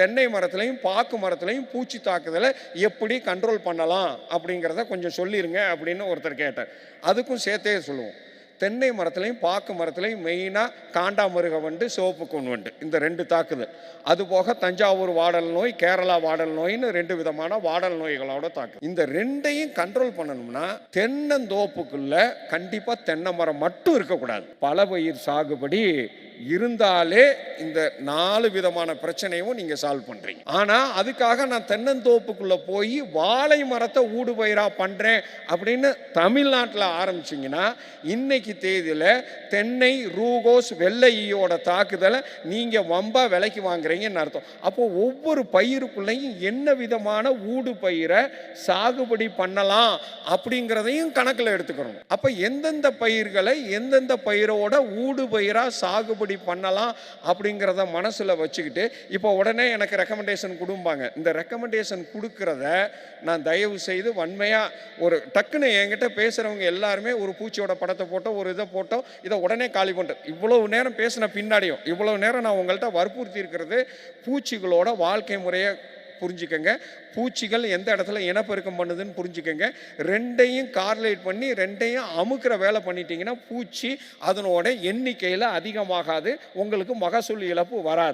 தென்னை மரத்துலையும் பாக்கு மரத்துலையும் பூச்சி தாக்குதலை எப்படி கண்ட்ரோல் பண்ணலாம் அப்படிங்கிறத கொஞ்சம் சொல்லிடுங்க அப்படின்னு ஒருத்தர் கேட்டார். அதுக்கும் சேர்த்தே சொல்லுவோம். தென்னை மரத்துலையும் பாக்கு மரத்துலையும் மெயினாக காண்டாமிருக வண்டு சோப்பு கொண்டு வண்டு. இந்த ரெண்டு தாக்குதல் அதுபோக தஞ்சாவூர் வாடல் நோய் கேரளா வாடல் நோயின்னு ரெண்டு விதமான வாடல் நோய்களோட தாக்கு. இந்த ரெண்டையும் கண்ட்ரோல் பண்ணணும்னா தென்னந்தோப்புக்குள்ள கண்டிப்பாக தென்னை மரம் மட்டும் இருக்கக்கூடாது. பல பயிர் சாகுபடி இருந்தாலே இந்த நாலு விதமான பிரச்சனையும் நீங்கள் சால்வ் பண்ணுறீங்க ஆனால் அதுக்காக நான் தென்னந்தோப்புக்குள்ளே போய் வாழை மரத்தை ஊடுபயிராக பண்ணுறேன் அப்படின்னு தமிழ்நாட்டில் ஆரம்பிச்சிங்கன்னா இன்னைக்கு தேதியில் தென்னை ரூகோஸ் வெள்ளையோட தாக்குதலை நீங்கள் வம்பாக விலைக்கு வாங்குறீங்கன்னு அர்த்தம். அப்போ ஒவ்வொரு பயிருக்குள்ளேயும் என்ன விதமான ஊடு பயிரை சாகுபடி பண்ணலாம் அப்படிங்கிறதையும் கணக்கில் எடுத்துக்கிறோம் அப்போ எந்தெந்த பயிர்களை எந்தெந்த பயிரோட ஊடு பயிராக சாகுபடி பண்ணலாம் அப்படிங்கிறத மனசில் வச்சுக்கிட்டு இப்போ உடனே எனக்கு ரெக்கமெண்டேஷன் கொடுப்பாங்க இந்த ரெக்கமெண்டேஷன் கொடுக்குறத நான் தயவு செய்து வன்மையாக ஒரு டக்குன்னு என்கிட்ட பேசுகிறவங்க எல்லாருமே ஒரு பூச்சியோட படத்தை போட்டோ ஒரு இதை போட்டோம் இதை உடனே காலி பண்ணுறது இவ்வளவு நேரம் பேசின பின்னாடியும் இவ்வளவு நேரம் நான் உங்கள்கிட்ட வற்புறுத்தி இருக்கிறது பூச்சிகளோட வாழ்க்கை முறையை புரிஞ்சுக்கங்க. பூச்சிகள் எந்த இடத்துல இனப்பெருக்கம் பண்ணுதுன்னு புரிஞ்சுக்கங்க. ரெண்டையும் கார்லேட் பண்ணி ரெண்டையும் அமுக்கிற வேலை பண்ணிட்டீங்கன்னா பூச்சி அதனோட எண்ணிக்கையில் அதிகமாகாது. உங்களுக்கு மகசூல் இழப்பு வராது.